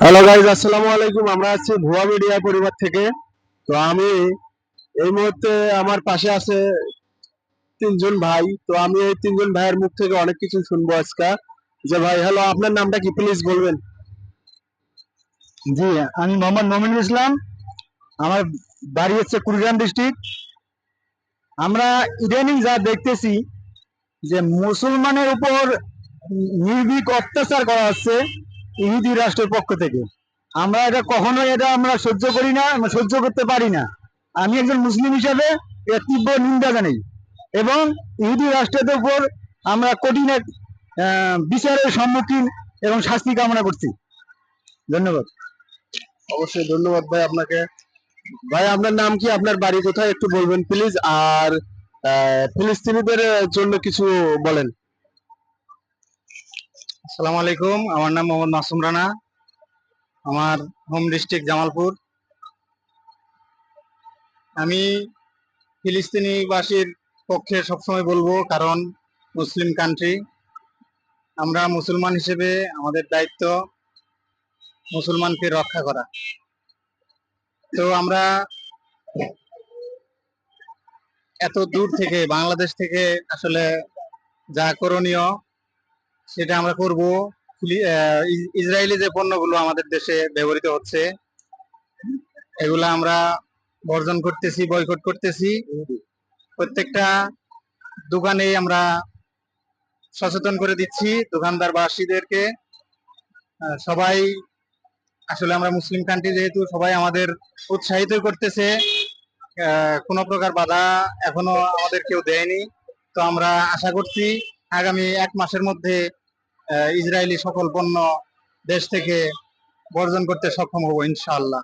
Hello guys আসসালামু আলাইকুম। আমরা আছি ভুয়া মিডিয়া পরিবার থেকে। তো আমি এই মুহূর্তে আমার পাশে আছে তিনজন ভাই। তো আমি এই তিনজন ভাইয়ের মুখ থেকে অনেক কিছু শুনব আজকে। যে ভাই হ্যালো আপনার নামটা কি? প্লিজ বলবেন। জি, আমি মোহাম্মদ মমিনুল ইসলাম। আমার বাড়ি হচ্ছে কুড়িগ্রাম ডিস্ট্রিক্ট আমরা ইদানিং যা দেখতেছি যে মুসলমানের উপর নির্ভীক অত্যাচার করা হচ্ছে। ইহুদি রাষ্ট্রের পক্ষ থেকে। আমরা এটা কখনোই এটা আমরা সহ্য করি না সহ্য করতে পারি না। আমি একজন মুসলিম হিসাবে এর তীব্র নিন্দা জানাই। এবং ইহুদি রাষ্ট্রের উপর আমরা কঠিন এক বিচারের সম্মুখীন এবং শাস্তি কামনা করছি। ধন্যবাদ। অবশ্যই ধন্যবাদ ভাই আপনাকে। ভাই, আপনার নাম কি? আপনার বাড়ি কোথায়? একটু বলবেন প্লিজ আর ফিলিস্তিনিদের জন্য কিছু বলেন। আসসালামু আলাইকুম। আমার নাম মোহাম্মদ মাসুম রানা। আমার হোম ডিস্ট্রিক্ট জামালপুর। আমি ফিলিস্তিনিবাসীর পক্ষে সবসময় বলব, কারণ মুসলিম কান্ট্রি আমরা মুসলমান হিসেবে আমাদের দায়িত্ব মুসলমানকে রক্ষা করা। তো আমরা এত দূর থেকে, বাংলাদেশ থেকে আসলে যা করণীয় সেটা আমরা করব। ইসরায়েলি যে পণ্যগুলো আমাদের দেশে ব্যবহৃত হচ্ছে, এগুলো আমরা বর্জন করতেছি, বয়কট করতেছি। প্রত্যেকটা দোকানেই আমরা সচেতন করে দিচ্ছি দোকানদার বাসীদেরকে সবাই, আসলে আমরা মুসলিম কান্ট্রি যেহেতু, সবাই আমাদের উৎসাহিত করতেছে। কোনো প্রকার বাধা এখনও আমাদের কেউ দেয়নি। তো আমরা আশা করছি, আগামী এক মাসের মধ্যে ইসরায়েলি সকল পণ্য দেশ থেকে বর্জন করতে সক্ষম হব ইনশাআল্লাহ।